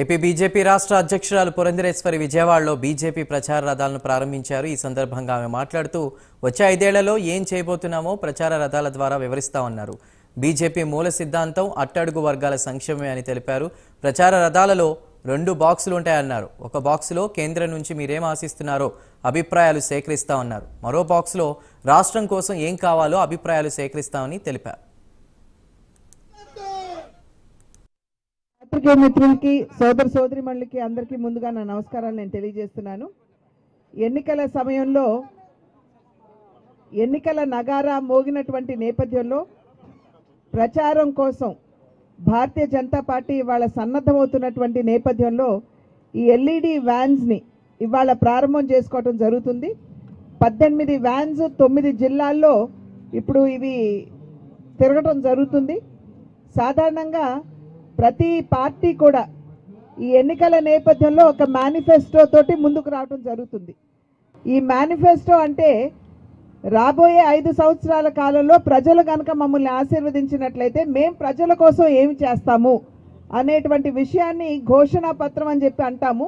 AP BJP రాష్ట్ర అధ్యక్షురాలు పురంధరేశ్వరి విజయవాడలో బీజేపీ ప్రచార రథాలను ప్రారంభించారు. ఈ సందర్భంగా ఆమె మాట్లాడుతూ వచ్చే ఐదేళ్ళలో ఏం చేయబోతున్నామో ప్రచార రథాల ద్వారా వివరిస్తామన్నారు. బీజేపీ మూల సిద్ధాంతం అట్టడుగు వర్గాల సంక్షేమమే అని తెలిపారు. ప్రచార రథాలలో రెండు బాక్సులు ఉంటాయన్నారు. ఒక బాక్సులో కేంద్రం నుంచి మీరేం ఆశిస్తున్నారో అభిప్రాయాలు సేకరిస్తామన్నారు. మరో బాక్సులో రాష్ట్రం కోసం ఏం కావాలో అభిప్రాయాలు సేకరిస్తామని తెలిపారు. పత్రికే మిత్రులకి సోదర సోదరిమణులకి అందరికీ ముందుగా నా నమస్కారాలు నేను తెలియజేస్తున్నాను. ఎన్నికల సమయంలో ఎన్నికల నగారా మోగినటువంటి నేపథ్యంలో ప్రచారం కోసం భారతీయ జనతా పార్టీ ఇవాళ సన్నద్ధమవుతున్నటువంటి నేపథ్యంలో ఈ ఎల్ఈడి వ్యాన్స్ని ఇవాళ ప్రారంభం చేసుకోవటం జరుగుతుంది. పద్దెనిమిది వ్యాన్స్ తొమ్మిది జిల్లాల్లో ఇప్పుడు ఇవి తిరగటం జరుగుతుంది. సాధారణంగా ప్రతి పార్టీ కూడా ఈ ఎన్నికల నేపథ్యంలో ఒక మేనిఫెస్టో తోటి ముందుకు రావడం జరుగుతుంది. ఈ మేనిఫెస్టో అంటే రాబోయే ఐదు సంవత్సరాల కాలంలో ప్రజలు కనుక మమ్మల్ని ఆశీర్వదించినట్లయితే మేం ప్రజల కోసం ఏమి చేస్తాము అనేటువంటి విషయాన్ని ఘోషణా పత్రం అని చెప్పి అంటాము.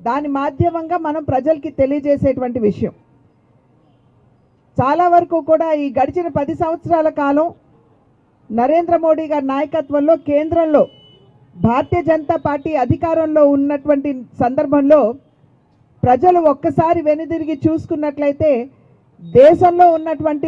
దాని మాధ్యమంగా మనం ప్రజలకి తెలియజేసేటువంటి విషయం. చాలా వరకు కూడా ఈ గడిచిన పది సంవత్సరాల కాలం నరేంద్ర మోడీ గారి నాయకత్వంలో కేంద్రంలో భారతీయ జనతా పార్టీ అధికారంలో ఉన్నటువంటి సందర్భంలో ప్రజలు ఒక్కసారి వెనుదిరిగి చూసుకున్నట్లయితే దేశంలో ఉన్నటువంటి